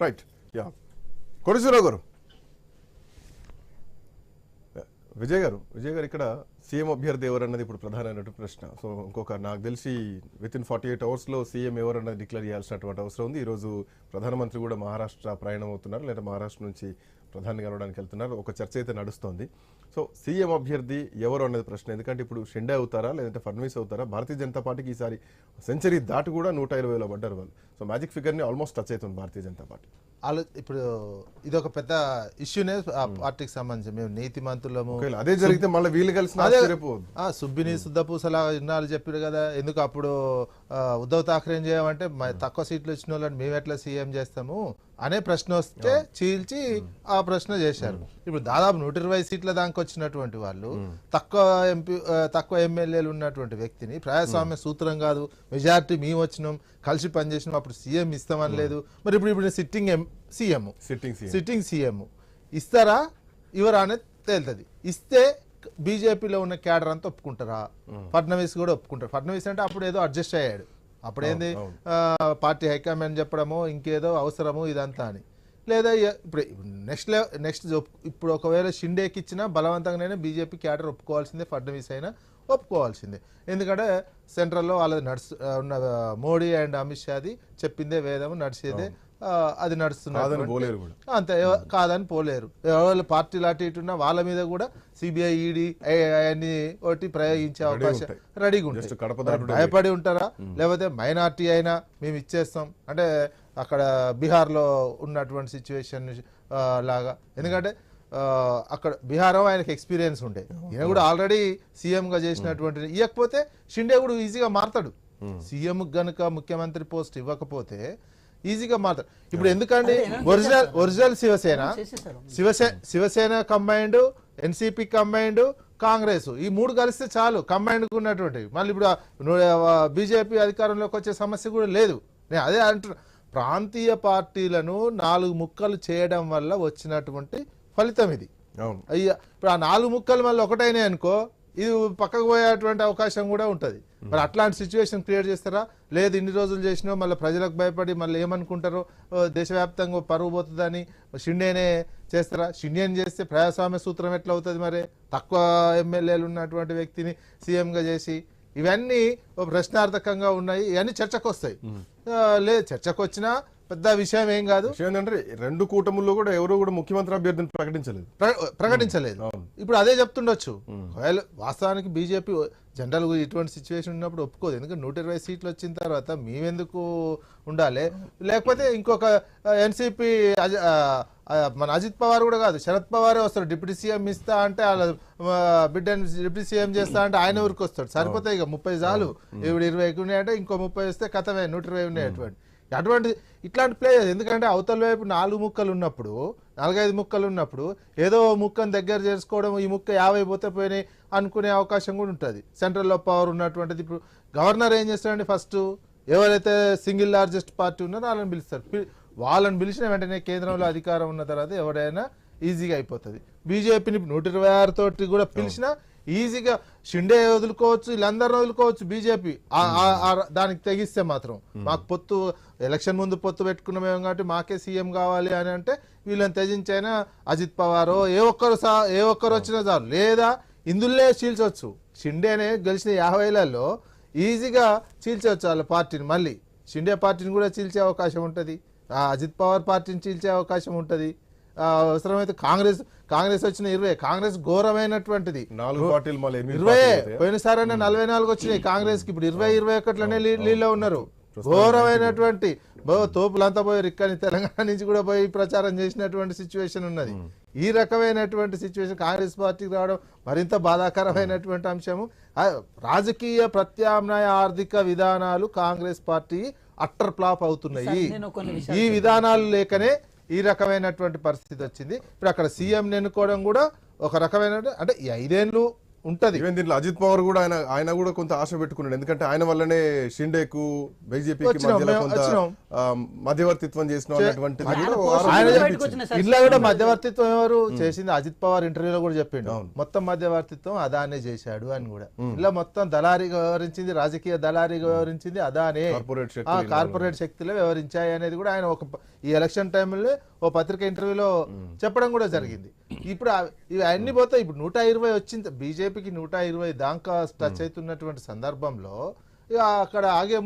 Right yeah కొడుసూరావు గారు విజయ్ గారు విజయ్ గారు ఇక్కడ సీఎం అభ్యర్థి ఎవరన్నది ఇప్పుడు ప్రధానమైనటువంటి ప్రశ్న. సో ఇంకొక నాకు తెలిసి విత్ ఇన్ ఫార్టీ ఎయిట్ అవర్స్లో సీఎం ఎవరన్నది డిక్లేర్ చేయాల్సినటువంటి అవసరం ఉంది. ఈరోజు ప్రధానమంత్రి కూడా మహారాష్ట్ర ప్రయాణం అవుతున్నారు లేదా మహారాష్ట్ర నుంచి ప్రధాని కలవడానికి వెళ్తున్నారు. ఒక చర్చ అయితే నడుస్తోంది. సో సీఎం అభ్యర్థి ఎవరు అన్నది ప్రశ్న. ఎందుకంటే ఇప్పుడు షెండే అవుతారా లేదంటే ఫడ్నవీస్ అవుతారా? భారతీయ జనతా పార్టీకి ఈసారి సెంచరీ దాటి కూడా నూట ఇరవైలో పడ్డారు వాళ్ళు. సో మ్యాజిక్ ఫిగర్ని ఆల్మోస్ట్ టచ్ అవుతుంది భారతీయ జనతా పార్టీ. ఆలో ఇప్పుడు ఇది ఒక పెద్ద ఇష్యూనే ఆ పార్టీకి సంబంధించి. మేము నీతి మంత్రులము అదే జరిగితే మళ్ళీ వీళ్ళు కలిసిన అదే సుబ్బిని శుద్ధపూసలా ఇన్నాళ్ళు చెప్పారు కదా ఎందుకు అప్పుడు ఉద్ధవ్ ఠాక్రే ఏం చేయమంటే తక్కువ సీట్లు వచ్చిన వాళ్ళని మేము ఎట్లా సీఎం చేస్తాము అనే ప్రశ్న వస్తే చీల్చి ఆ ప్రశ్న చేశారు. ఇప్పుడు దాదాపు నూట ఇరవై సీట్ల దాకా వచ్చినటువంటి వాళ్ళు తక్కువ ఎంపీ తక్కువ ఎమ్మెల్యేలు ఉన్నటువంటి వ్యక్తిని ప్రజాస్వామ్య సూత్రం కాదు మెజారిటీ మేము వచ్చినాం కలిసి పనిచేసినాం అప్పుడు సీఎం ఇస్తామని లేదు. మరి ఇప్పుడు ఇప్పుడు sitting M CM. Sitting CM. Sitting CM. ఇస్తారా? ఇవరా అనేది తేలుతుంది. ఇస్తే బీజేపీలో ఉన్న క్యాడర్ అంతా ఒప్పుకుంటారా? ఫడ్నవీస్ కూడా ఒప్పుకుంటారు. ఫడ్నవీస్ అంటే అప్పుడు ఏదో అడ్జస్ట్ అయ్యాడు. అప్పుడేంది పార్టీ హైకమాండ్ చెప్పడమో ఇంకేదో అవసరము ఇదంతా అని. లేదా ఇప్పుడు నెక్స్ట్ నెక్స్ట్ ఇప్పుడు ఒకవేళ షిండేకి ఇచ్చినా బలవంతంగానే బీజేపీ క్యాడర్ ఒప్పుకోవాల్సిందే ఫడ్నవీస్ అయినా ఒప్పుకోవాల్సిందే. ఎందుకంటే సెంట్రల్లో వాళ్ళది నడుస్తు ఉన్న మోడీ అండ్ అమిత్ షాది చెప్పిందే వేదము నడిచేదే అది కూడా. అంతే కాదని పోలేరు. ఎవరు పార్టీలు అటు ఇటు ఉన్నా వాళ్ళ మీద కూడా సిబిఐ ఈడీ అవన్నీ ఒకటి ప్రయోగించే అవకాశం. రెడీగా ఉంటాయి. భయపడి ఉంటారా? లేకపోతే మైనార్టీ అయినా మేము ఇచ్చేస్తాం. అంటే అక్కడ బీహార్లో ఉన్నటువంటి సిచ్యువేషన్ లాగా. ఎందుకంటే అక్కడ బీహార్ ఆయనకి ఎక్స్పీరియన్స్ ఉండే. ఈయన కూడా ఆల్రెడీ గా చేసినటువంటి ఇవ్వకపోతే షిండే కూడా ఈజీగా మారతాడు. సీఎం గనుక ముఖ్యమంత్రి పోస్ట్ ఇవ్వకపోతే ఈజీగా మారతాడు ఇప్పుడు ఎందుకండి original original Shivsena. Shivsena Shivsena combined NCP combined Congress ఈ మూడు కలిస్తే చాలు. కంబైండ్ ఉన్నటువంటి. మళ్ళీ ఇప్పుడు బీజేపీ అధికారంలోకి వచ్చే సమస్య కూడా లేదు. నేను అదే అంటున్నా. ప్రాంతీయ పార్టీలను నాలుగు ముక్కలు చేయడం వల్ల వచ్చినటువంటి ఫలితం ఇది. అవును. అయ్యా ఇప్పుడు ఆ నాలుగు ముక్కలు మళ్ళీ ఒకటైనాయి అనుకో ఇది పక్కకు పోయేటువంటి అవకాశం కూడా ఉంటది. మరి అట్లాంటి సిచ్యువేషన్ క్రియేట్ చేస్తారా? లేదు ఇన్ని రోజులు చేసినా మళ్ళీ ప్రజలకు భయపడి మళ్ళీ ఏమనుకుంటారో దేశవ్యాప్తంగా పరుగు పోతుందని షిండేనే చేస్తారా? షిండేని చేస్తే ప్రజాస్వామ్య సూత్రం ఎట్లా అవుతుంది మరి? తక్కువ ఎమ్మెల్యేలు ఉన్నటువంటి వ్యక్తిని సీఎంగా చేసి ఇవన్నీ ప్రశ్నార్థకంగా ఉన్నాయి ఇవన్నీ చర్చకు వస్తాయి లేదు చర్చకు వచ్చినా పెద్ద విషయం ఏం కాదు. ఏంటంటే రెండు కూటముల్లో కూడా ఎవరు కూడా ముఖ్యమంత్రి అభ్యర్థిని ప్రకటించలేదు. ప్ర- ప్రకటించలేదు. ఇప్పుడు అదే చెప్తుండొచ్చు. ఒకవేళ వాస్తవానికి బీజేపీ జనరల్ ఇటువంటి సిచ్యువేషన్ ఉన్నప్పుడు ఒప్పుకోదు. ఎందుకంటే నూట ఇరవై సీట్లు వచ్చిన తర్వాత మేమెందుకు ఉండాలి? లేకపోతే ఇంకొక ఎన్సీపీ మన అజిత్ పవార్ కూడా కాదు. శరద్ పవారే వస్తాడు. డిప్యూటీ సీఎం ఇస్తా అంటే వాళ్ళ బిడ్డని డిప్యూటీ సీఎం చేస్తా అంటే ఆయన ఊరికి వస్తాడు సరిపోతాయి ఇక ముప్పై చాలు ఇప్పుడు ఇరవైకి ఉన్నాయంటే ఇంకో ముప్పై వస్తే కథమే. నూట ఇరవై ఉన్నాయి అటువంటి. అటువంటి ఇట్లాంటి ప్లే ఎందుకంటే అవతల వైపు నాలుగు ముక్కలు ఉన్నప్పుడు నాలుగైదు ముక్కలు ఉన్నప్పుడు ఏదో ముక్కను దగ్గర చేసుకోవడం ఈ ముక్క యాభై పోతే పోయినాయి అనుకునే అవకాశం కూడా ఉంటుంది. సెంట్రల్లో పవర్ ఉన్నటువంటిది ఇప్పుడు గవర్నర్ ఏం చేస్తాడండి ఫస్ట్ ఎవరైతే సింగిల్ లార్జెస్ట్ పార్టీ ఉన్నారో వాళ్ళని పిలుస్తారు. వాళ్ళని పిలిచిన వెంటనే కేంద్రంలో అధికారం ఉన్న తర్వాత ఎవరైనా ఈజీగా అయిపోతుంది. బీజేపీని నూట ఇరవై ఆరుతోటి కూడా పిలిచినా ఈజీగా షిండే వదులుకోవచ్చు వీళ్ళందరిని వదులుకోవచ్చు బీజేపీ. దానికి తెగిస్తే మాత్రం. మాకు పొత్తు ఎలక్షన్ ముందు పొత్తు పెట్టుకున్నామేమో కాబట్టి మాకే సీఎం కావాలి అని అంటే వీళ్ళని త్యజించైనా అజిత్ పవారో ఏ ఒక్కరు సా ఏ ఒక్కరు వచ్చినా చాలు. లేదా ఇందులోనే చీల్చవచ్చు షిండేనే గెలిచిన యాభైలలో ఈజీగా చీల్చవచ్చు వాళ్ళ పార్టీని. మళ్ళీ షిండే పార్టీని కూడా చీల్చే అవకాశం ఉంటుంది. అజిత్ పవార్ పార్టీని చీల్చే అవకాశం ఉంటుంది. అవసరమైతే కాంగ్రెస్ కాంగ్రెస్ వచ్చిన ఇరవై కాంగ్రెస్ ఘోరమైనటువంటిది. నాలుగు పార్టీలు మళ్ళీ ఎనిమిది ఇరవై అవుతాయా? పోయినసారైనా నలభై నాలుగు వచ్చినాయి కాంగ్రెస్కి ఇప్పుడు ఇరవై ఇరవై ఒకట్లోనే లీడ్లో ఉన్నారు. ఘోరమైనటువంటి బో తోపులంతా పోయి ఇక్కడి తెలంగాణ నుంచి కూడా పోయి ప్రచారం చేసినటువంటి సిచ్యువేషన్ ఉన్నది. ఈ రకమైనటువంటి సిచ్యువేషన్ కాంగ్రెస్ పార్టీకి రావడం మరింత బాధాకరమైనటువంటి అంశము. రాజకీయ ప్రత్యామ్నాయ ఆర్థిక విధానాలు కాంగ్రెస్ పార్టీ అట్టర్ ఫ్లాప్ అవుతున్నాయి. ఈ విధానాలు లేకనే ఈ రకమైనటువంటి పరిస్థితి వచ్చింది. ఇప్పుడు అక్కడ సీఎం ఎన్నుకోవడం కూడా ఒక రకమైన అంటే ఈ ఐదేళ్ళు ఉంటది. ఈవెన్ దీంట్లో అజిత్ పవార్ కూడా ఆయన ఆయన కూడా కొంత ఆశ పెట్టుకున్నాడు. ఎందుకంటే ఆయన వల్లనే షిండేకు బీజేపీకి మధ్యలో కొంత మధ్యవర్తిత్వం చేసిన ఇంట్లో కూడా మధ్యవర్తిత్వం ఎవరు చేసింది? అజిత్ పవార్ ఇంటర్వ్యూలో కూడా చెప్పిండు. మొత్తం మధ్యవర్తిత్వం అదానే చేశాడు అని కూడా. ఇలా మొత్తం దళారీగా వ్యవహరించింది రాజకీయ దళారీగా వ్యవహరించింది అదానే. కార్పొరేట్ ఆ, శక్తులు కార్పొరేట్ శక్తులే వ్యవహరించాయి అనేది కూడా ఆయన ఒక ఈ ఎలక్షన్ టైంలో ఓ పత్రిక ఇంటర్వ్యూలో చెప్పడం కూడా జరిగింది. ఇప్పుడు ఇవి అన్ని పోతే ఇప్పుడు నూట ఇరవై వచ్చింది. బీజేపీకి నూట ఇరవై దాకా టచ్ అవుతున్నటువంటి సందర్భంలో ఇక అక్కడ ఆగే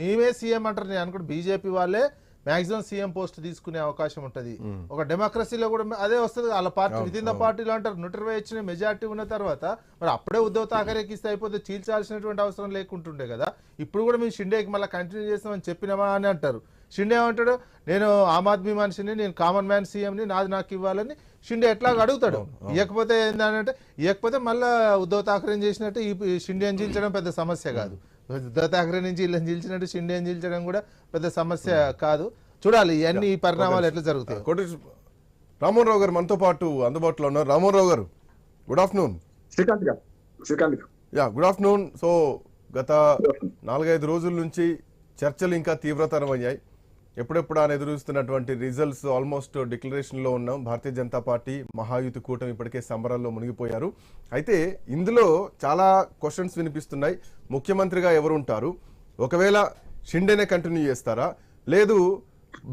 మేమే సీఎం అంటారు. నేను అనుకుంటే బీజేపీ వాళ్ళే మాక్సిమం సీఎం పోస్ట్ తీసుకునే అవకాశం ఉంటది. ఒక డెమోక్రసీలో కూడా అదే వస్తుంది. వాళ్ళ పార్టీ విత్ ఇన్ ద పార్టీలో అంటారు. నూట ఇరవై వచ్చిన మెజార్టీ ఉన్న తర్వాత మరి అప్పుడే ఉద్ధవ్ థాకరేకి ఇస్తే అయిపోతే చీల్చాల్సినటువంటి అవసరం లేకుంటుండే కదా. ఇప్పుడు కూడా మేము షిండేకి మళ్ళీ కంటిన్యూ చేస్తామని చెప్పినామా అని అంటారు. షిండే ఏమంటాడు? నేను ఆమ్ ఆద్మీ మనిషిని నేను కామన్ మ్యాన్ సీఎంని నాది నాకు ఇవ్వాలని షిండే ఎట్లా అడుగుతాడు? ఇవ్వకపోతే ఏంటంటే ఇవ్వకపోతే మళ్ళీ ఉద్ధవ్ థాకరే చేసినట్టు ఈ షిండేని చీల్చడం పెద్ద సమస్య కాదు. ఉద్ధవ్ థాకరే నుంచి వీళ్ళని చీల్చినట్టు షిండేని చీల్చడం కూడా పెద్ద సమస్య కాదు. చూడాలి ఇవన్నీ ఈ పరిణామాలు ఎట్లా జరుగుతాయి. కోటి రామోహన్ రావు గారు మనతో పాటు అందుబాటులో ఉన్నారు. రామోహన్ రావు గారు గుడ్ ఆఫ్టర్నూన్. శ్రీకాంత్ గారు శ్రీకాంత్ గారు. Yeah good afternoon. సో గత నాలుగైదు రోజుల నుంచి చర్చలు ఇంకా తీవ్రతరం అయ్యాయి ఎప్పుడెప్పుడు ఆయన ఎదురుస్తున్నటువంటి రిజల్ట్స్ ఆల్మోస్ట్ డిక్లరేషన్లో ఉన్నాం. భారతీయ జనతా పార్టీ మహాయుతి కూటమి ఇప్పటికే సంబరాల్లో మునిగిపోయారు. అయితే ఇందులో చాలా క్వశ్చన్స్ వినిపిస్తున్నాయి. ముఖ్యమంత్రిగా ఎవరు ఉంటారు? ఒకవేళ షిండేనే కంటిన్యూ చేస్తారా? లేదు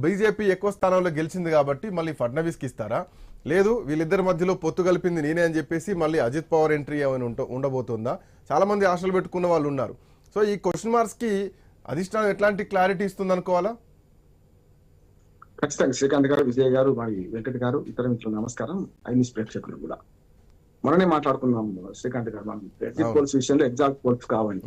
బీజేపీ ఎక్కువ స్థానంలో గెలిచింది కాబట్టి మళ్ళీ ఫడ్నవీస్కి ఇస్తారా? లేదు వీళ్ళిద్దరి మధ్యలో పొత్తు కలిపింది నేనే అని చెప్పేసి మళ్ళీ అజిత్ పవర్ ఎంట్రీ ఏమైనా ఉంట ఉండబోతుందా? చాలామంది ఆశలు పెట్టుకున్న వాళ్ళు ఉన్నారు. సో ఈ క్వశ్చన్ మార్క్స్కి అధిష్టానం ఎట్లాంటి క్లారిటీ ఇస్తుంది అనుకోవాలా ఖచ్చితంగా శ్రీకాంత్ గారు విజయ్ గారు మరి వెంకట్ గారు ఇతర మిత్రులు నమస్కారం. ఐనిస్ ప్రేక్షకులు కూడా. మననే మాట్లాడుకున్నాం శ్రీకాంత్ గారు మనం ఎగ్జిట్. పోల్స్ విషయంలో ఎగ్జాక్ట్ పోల్స్ కావాలి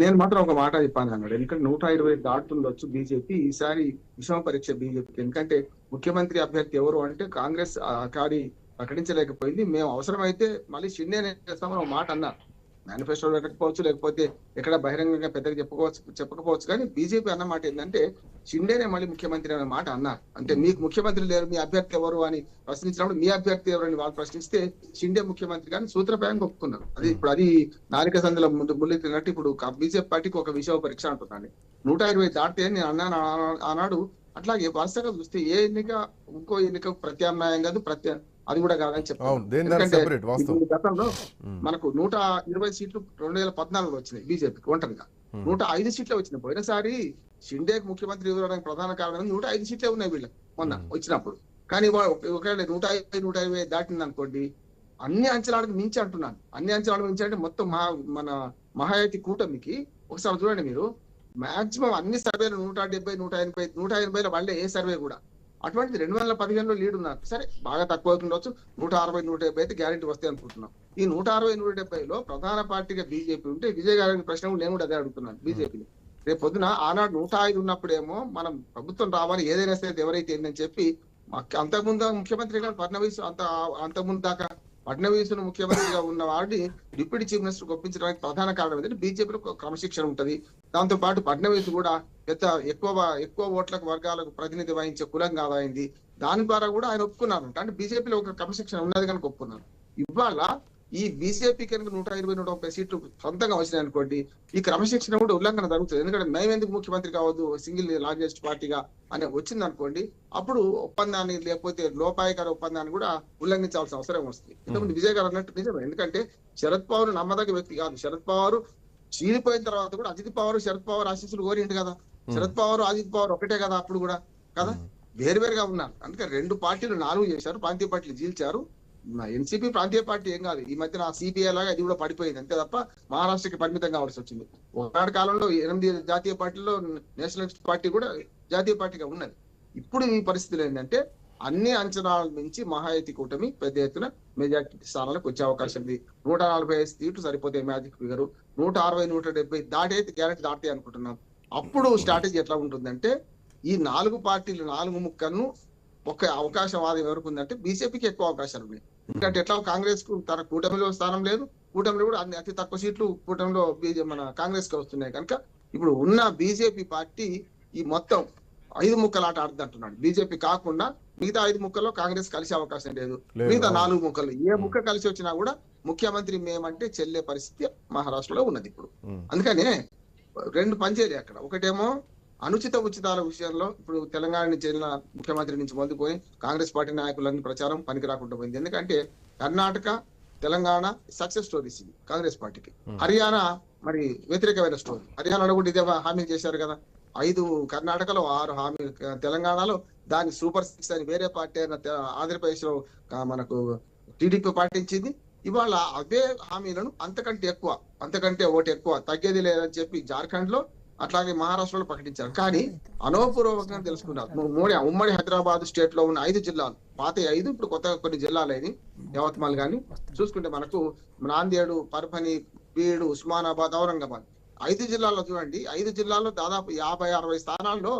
నేను మాత్రం ఒక మాట చెప్పాను అన్నాడు. ఎందుకంటే నూట ఇరవై దాటుతుండొచ్చు బీజేపీ. ఈసారి విషమ పరీక్ష బీజేపీకి. ఎందుకంటే ముఖ్యమంత్రి అభ్యర్థి ఎవరు అంటే కాంగ్రెస్ కాడి ప్రకటించలేకపోయింది. మేము అవసరమైతే మళ్ళీ షిండే చేస్తామని ఒక మాట అన్నారు. మేనిఫెస్టో పెట్టకపోవచ్చు లేకపోతే ఎక్కడ బహిరంగంగా పెద్దగా చెప్పుకోవచ్చు చెప్పకపోవచ్చు. కానీ బీజేపీ అన్న మాట ఏంటంటే షిండేనే మళ్ళీ ముఖ్యమంత్రి అనే మాట అన్నారు. అంటే మీకు ముఖ్యమంత్రి లేరు మీ అభ్యర్థి ఎవరు అని ప్రశ్నించినప్పుడు మీ అభ్యర్థి ఎవరు అని వాళ్ళు ప్రశ్నిస్తే షిండే ముఖ్యమంత్రి కానీ సూత్రప్రాయంగా ఒప్పుకున్నారు. అది ఇప్పుడు అది నాలిక సందుల ముందు ముల్లెత్తినట్టు ఇప్పుడు బీజేపీ పార్టీకి ఒక విషయ పరీక్ష అంటున్నాను నూట ఇరవై దాటితే నేను అన్నాను అన్నాడు ఆనాడు. అట్లాగే వరుసగా చూస్తే ఏ ఎన్నిక ఇంకో ఎన్నిక ప్రత్యామ్నాయం కాదు ప్రత్యా అది కూడా కాదని చెప్తాను గతంలో మనకు నూట ఇరవై సీట్లు రెండు వేల పద్నాలుగులో వచ్చినాయి బీజేపీకి ఒంటరిగా. నూట ఐదు సీట్లే వచ్చినాయి. పోయినసారి షిండేకి ముఖ్యమంత్రి ఎవరడానికి ప్రధాన కారణం నూట ఐదు సీట్లే ఉన్నాయి వీళ్ళకి మొన్న వచ్చినప్పుడు. కానీ ఒకవేళ నూట యాభై నూట ఇరవై దాటింది అనుకోండి అన్ని అంచనాలకు మించి అంటున్నాను. అన్ని అంచనాలకు మించి అంటే మొత్తం మహా మన మహాయతి కూటమికి ఒకసారి చూడండి మీరు మాక్సిమం అన్ని సర్వేలు నూట డెబ్బై నూట ఎనభై నూట ఎనభైలో వాళ్ళే ఏ సర్వే కూడా. అటువంటిది రెండు వేల పదిహేనులో లీడ్ ఉన్నారు సరే బాగా తక్కువ అవుతుండొచ్చు. నూట అరవై నూట డెబ్బై అయితే గ్యారెంటీ వస్తాయి అనుకుంటున్నాం. ఈ నూట అరవై నూట డెబ్బైలో ప్రధాన పార్టీగా బీజేపీ ఉంటే విజయ్ గారి ప్రశ్న కూడా నేను కూడా అదే అడుగుతున్నాను బీజేపీని. రేపు పొద్దున ఆనాడు నూట ఐదు ఉన్నప్పుడేమో మనం ప్రభుత్వం రావాలి ఏదైనా సరే ఎవరైతే ఏందని చెప్పి అంతకుముందు ముఖ్యమంత్రి గారు ఫడ్నవీస్ అంత అంతకుముందు దాకా ఫడ్నవీస్ ముఖ్యమంత్రిగా ఉన్న వాడిని డిప్యూటీ చీఫ్ మినిస్టర్ ఒప్పించడానికి ప్రధాన కారణం ఏంటంటే బీజేపీలో క్రమశిక్షణ ఉంటది. దాంతో పాటు ఫడ్నవీస్ కూడా పెద్ద ఎక్కువ ఎక్కువ ఓట్లకు వర్గాలకు ప్రతినిధి వహించే కులం కాదైంది దాని ద్వారా కూడా ఆయన ఒప్పుకున్నారు. అంటే బీజేపీలో ఒక క్రమశిక్షణ ఉన్నది కనుక ఒప్పుకున్నారు. ఇవాళ ఈ బీజేపీ కనుక నూట ఇరవై నూట ముప్పై సీట్లు సొంతంగా వచ్చినాయి అనుకోండి ఈ క్రమశిక్షణ కూడా ఉల్లంఘన జరుగుతుంది. ఎందుకంటే మేము ఎందుకు ముఖ్యమంత్రి కావద్దు సింగిల్ లార్జెస్ట్ పార్టీగా అని వచ్చింది అనుకోండి అప్పుడు ఒప్పందాన్ని లేకపోతే లోపాయకర ఒప్పందాన్ని కూడా ఉల్లంఘించాల్సిన అవసరం వస్తుంది. ఇంతకుముందు విజయ్ గారు అన్నట్టు నిజమే. ఎందుకంటే శరద్ పవార్ నమ్మదగ్గ వ్యక్తి కాదు. శరద్ పవార్ చీలిపోయిన తర్వాత కూడా అజిత్ పవార్ శరద్ పవార్ ఆశీస్సులు కోరిండు కదా. శరద్ పవార్ అజిత్ పవార్ ఒకటే కదా అప్పుడు కూడా కదా? వేరువేరుగా ఉన్నారు. అందుకే రెండు పార్టీలు నాలుగు చేశారు. ప్రాంతీయ పార్టీలు చీల్చారు ఎన్సీపీ ప్రాంతీయ పార్టీ ఏం కాదు. ఈ మధ్యన సిపిఐ లాగా ఇది కూడా పడిపోయింది. అంతే తప్ప మహారాష్ట్రకి పరిమితం కావాల్సి వచ్చింది. ఒకనాటి కాలంలో ఎనిమిది జాతీయ పార్టీలో నేషనలిస్ట్ పార్టీ కూడా జాతీయ పార్టీగా ఉన్నది. ఇప్పుడు ఈ పరిస్థితులు ఏంటంటే అన్ని అంచనాల నుంచి మహాయతి కూటమి పెద్ద ఎత్తున మెజార్టీ స్థానాలకు వచ్చే అవకాశం ఉంది. నూట నలభై ఐదు సీట్లు సరిపోతాయి మ్యాజిక్ ఫిగర్. నూట అరవై నూట డెబ్బై దాటైతే గ్యారెంటీ దాటాయి అనుకుంటున్నాం. అప్పుడు స్ట్రాటజీ ఎట్లా ఉంటుందంటే ఈ నాలుగు పార్టీలు నాలుగు ముక్కలను ఒక అవకాశం వాదం ఎవరికి ఉందంటే బీజేపీకి ఎక్కువ అవకాశాలు ఉన్నాయి. ఎందుకంటే ఎట్లా కాంగ్రెస్కు తన కూటమిలో స్థానం లేదు. కూటమిలో కూడా అన్ని అతి తక్కువ సీట్లు కూటమిలో బీజే మన కాంగ్రెస్కి వస్తున్నాయి కనుక ఇప్పుడు ఉన్న బీజేపీ పార్టీ ఈ మొత్తం ఐదు ముక్కలు ఆట ఆడుతుంది అంటున్నాడు. బీజేపీ కాకుండా మిగతా ఐదు ముక్కల్లో కాంగ్రెస్ కలిసే అవకాశం లేదు. మిగతా నాలుగు ముక్కలు ఏ ముక్క కలిసి వచ్చినా కూడా ముఖ్యమంత్రి మేమంటే చెల్లే పరిస్థితి మహారాష్ట్రలో ఉన్నది ఇప్పుడు. అందుకనే రెండు పనిచేయాలి అక్కడ. ఒకటేమో అనుచిత ఉచితాల విషయంలో ఇప్పుడు తెలంగాణ నుంచి వెళ్ళిన ముఖ్యమంత్రి నుంచి మొదలుపోయి కాంగ్రెస్ పార్టీ నాయకులన్నీ ప్రచారం పనికి రాకుండా పోయింది. ఎందుకంటే కర్ణాటక తెలంగాణ సక్సెస్ స్టోరీస్ ఇవి కాంగ్రెస్ పార్టీకి. హర్యానా మరి వ్యతిరేకమైన స్టోరీ. హర్యానాలో కూడా ఇదే హామీలు చేశారు కదా. ఐదు కర్ణాటకలో ఆరు హామీలు తెలంగాణలో దాని సూపర్ సిక్స్ అని వేరే పార్టీ అయిన ఆంధ్రప్రదేశ్లో మనకు టీడీపీ పాటించింది. ఇవాళ అవే హామీలను అంతకంటే ఎక్కువ అంతకంటే ఒకటి ఎక్కువ తగ్గేది లేదని చెప్పి జార్ఖండ్లో అట్లాగే మహారాష్ట్రలో ప్రకటించారు. కానీ అనవపూర్వకంగా తెలుసుకున్నారు. మూడే ఉమ్మడి హైదరాబాద్ స్టేట్లో ఉన్న ఐదు జిల్లాలు పాత ఐదు ఇప్పుడు కొత్తగా కొన్ని జిల్లాలైన యవత్మాల్ గాని చూసుకుంటే మనకు నాందేడు పర్భని బీడు ఉస్మానాబాద్ ఔరంగాబాద్. ఐదు జిల్లాల్లో చూడండి ఐదు జిల్లాల్లో దాదాపు యాభై అరవై స్థానాల్లో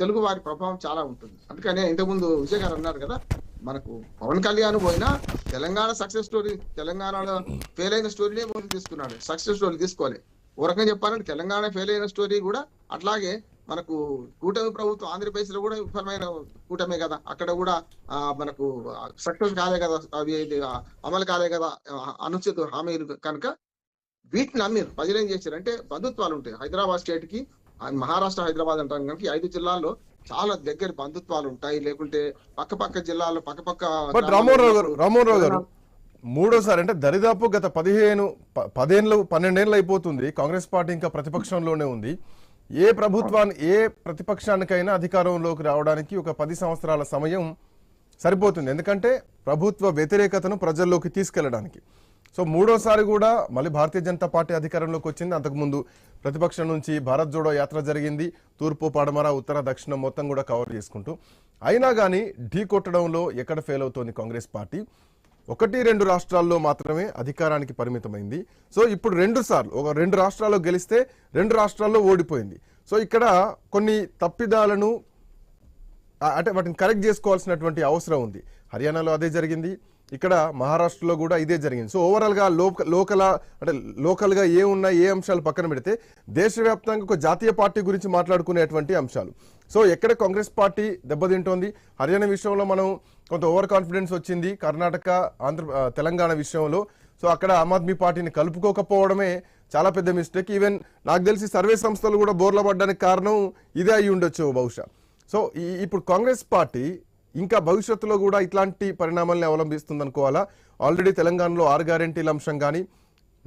తెలుగు వారి ప్రభావం చాలా ఉంటుంది. అందుకనే ఇంతకుముందు విజయ్ గారు అన్నారు కదా మనకు పవన్ కళ్యాణ్ పోయినా తెలంగాణ సక్సెస్ స్టోరీ తెలంగాణలో ఫెయిల్ అయిన స్టోరీనే ముందు తీసుకున్నాడు. సక్సెస్ స్టోరీ తీసుకోవాలి ఓ రకంగా చెప్పాలంటే తెలంగాణ ఫెయిల్ అయిన స్టోరీ కూడా అట్లాగే మనకు కూటమి ప్రభుత్వం ఆంధ్రప్రదేశ్లో కూడా విఫలమైన కూటమే కదా. అక్కడ కూడా ఆ, మనకు సక్సెస్ కాలే కదా అవి అమలు కాలే కదా అనుచిత హామీలు కనుక వీటిని నమ్మిరు. ప్రజలు ఏం చేశారు అంటే బంధుత్వాలు ఉంటాయి. హైదరాబాద్ స్టేట్కి మహారాష్ట్ర హైదరాబాద్ అంటాం కనుక ఐదు జిల్లాల్లో చాలా దగ్గర బంధుత్వాలు ఉంటాయి. లేకుంటే పక్క పక్క జిల్లాల్లో పక్క పక్క రామోహన్ రావు గారు రామోహన్ రావు గారు మూడోసారి అంటే దరిదాపు గత పదిహేను ప- పదేళ్ళు పన్నెండేళ్ళు అయిపోతుంది కాంగ్రెస్ పార్టీ ఇంకా ప్రతిపక్షంలోనే ఉంది. ఏ ప్రభుత్వాన్ని ఏ ప్రతిపక్షానికైనా అధికారంలోకి రావడానికి ఒక పది సంవత్సరాల సమయం సరిపోతుంది. ఎందుకంటే ప్రభుత్వ వ్యతిరేకతను ప్రజల్లోకి తీసుకెళ్ళడానికి సో మూడోసారి కూడా మళ్ళీ భారతీయ జనతా పార్టీ అధికారంలోకి వచ్చింది. అంతకుముందు ప్రతిపక్షం నుంచి భారత్ జోడో యాత్ర జరిగింది. తూర్పు పడమర ఉత్తర దక్షిణం మొత్తం కూడా కవర్ చేసుకుంటూ. అయినా కానీ ఢీ కొట్టడంలో ఎక్కడ ఫెయిల్ అవుతోంది కాంగ్రెస్ పార్టీ? ఒకటి రెండు రాష్ట్రాల్లో మాత్రమే అధికారానికి పరిమితమైంది. సో ఇప్పుడు రెండు సార్లు ఒక రెండు రాష్ట్రాల్లో గెలిస్తే రెండు రాష్ట్రాల్లో ఓడిపోయింది. సో ఇక్కడ కొన్ని తప్పిదాలను అంటే వాటిని కరెక్ట్ చేసుకోవాల్సినటువంటి అవసరం ఉంది. హర్యానాలో అదే జరిగింది. ఇక్కడ మహారాష్ట్రలో కూడా ఇదే జరిగింది. సో ఓవరాల్గా లోక లోకల్ అంటే లోకల్గా ఏ ఉన్నాయి ఏ అంశాలు పక్కన పెడితే దేశవ్యాప్తంగా ఒక జాతీయ పార్టీ గురించి మాట్లాడుకునేటువంటి అంశాలు. సో ఎక్కడ కాంగ్రెస్ పార్టీ దెబ్బతింటోంది? హర్యానా విషయంలో మనం కొంత ఓవర్ కాన్ఫిడెన్స్ వచ్చింది కర్ణాటక ఆంధ్ర తెలంగాణ విషయంలో. సో అక్కడ ఆమ్ ఆద్మీ పార్టీని కలుపుకోకపోవడమే చాలా పెద్ద మిస్టేక్. ఈవెన్ నాకు తెలిసి సర్వే సంస్థలు కూడా బోర్ల పడ్డానికి కారణం ఇదే అయి ఉండొచ్చు బహుశా. సో ఈ- ఇప్పుడు కాంగ్రెస్ పార్టీ ఇంకా భవిష్యత్తులో కూడా ఇట్లాంటి పరిణామాలను అవలంబిస్తుంది అనుకోవాలా ఆల్రెడీ తెలంగాణలో ఆరు గ్యారెంటీల అంశం కానీ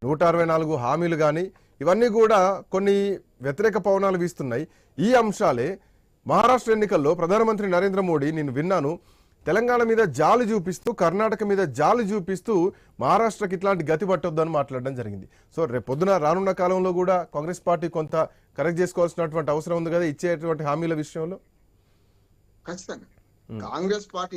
నూట అరవై నాలుగు హామీలు కానీ ఇవన్నీ కూడా కొన్ని వ్యతిరేక పవనాలు వీస్తున్నాయి. ఈ అంశాలే మహారాష్ట్ర ఎన్నికల్లో ప్రధానమంత్రి నరేంద్ర మోడీ నేను విన్నాను తెలంగాణ మీద జాలి చూపిస్తూ కర్ణాటక మీద జాలి చూపిస్తూ మహారాష్ట్రకి ఇట్లాంటి గతి పట్టొద్దని మాట్లాడడం జరిగింది. సో రేపు పొద్దున రానున్న కాలంలో కూడా కాంగ్రెస్ పార్టీ కొంత కరెక్ట్ చేసుకోవాల్సినటువంటి అవసరం ఉంది కదా ఇచ్చేటువంటి హామీల విషయంలో? ఖచ్చితంగా. కాంగ్రెస్ పార్టీ